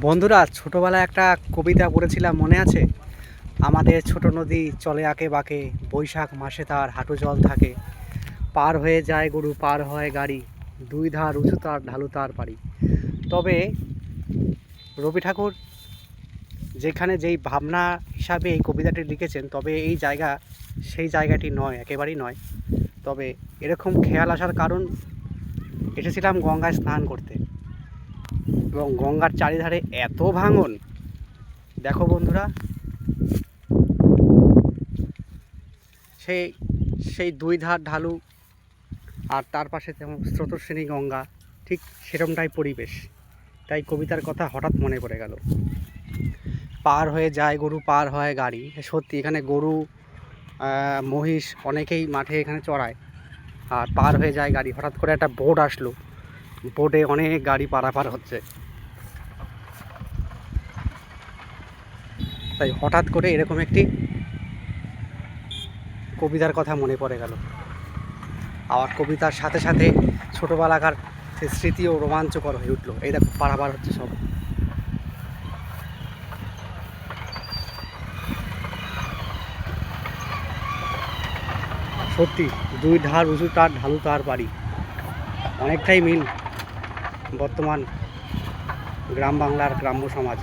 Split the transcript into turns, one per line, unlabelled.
বন্ধুরা, ছোটোবেলায় একটা কবিতা পড়েছিলাম, মনে আছে? আমাদের ছোট নদী চলে আঁকে বাঁকে, বৈশাখ মাসে তার হাঁটু জল থাকে। পার হয়ে যায় গরু, পার হয় গাড়ি, দুই ধার উঁচু তার, ঢালু তার পারি তবে রবি ঠাকুর যেখানে যেই ভাবনা হিসাবে এই কবিতাটি লিখেছেন, তবে এই জায়গা সেই জায়গাটি নয়, একেবারেই নয়। তবে এরকম খেয়াল আসার কারণ, এসেছিলাম গঙ্গায় স্নান করতে। এবং গঙ্গার চারিধারে এত ভাঙন। দেখো বন্ধুরা, সেই সেই দুই ধার ঢালু আর তার পাশে তেমন স্রোতশ্রেণী গঙ্গা, ঠিক সেরকমটাই পরিবেশ। তাই কবিতার কথা হঠাৎ মনে পড়ে গেল। পার হয়ে যায় গরু, পার হয় গাড়ি। সত্যি, এখানে গরু মহিষ অনেকেই মাঠে এখানে চড়ায়। আর পার হয়ে যায় গাড়ি। হঠাৎ করে একটা বোট আসলো। বোটে অনেক গাড়ি পারাপার হচ্ছে। তাই হঠাৎ করে এরকম একটি কবিতার কথা মনে পড়ে গেল। আবার কবিতার সাথে সাথে ছোটোবেলাকার সে স্মৃতিও রোমাঞ্চকর হয়ে উঠল। এই দেখো পারাপার হচ্ছে সব। সত্যি, দুই ধার উঁচু, তার ঢালু, তার বাড়ি। অনেকটাই মিল বর্তমান গ্রাম বাংলার গ্রাম্য সমাজ।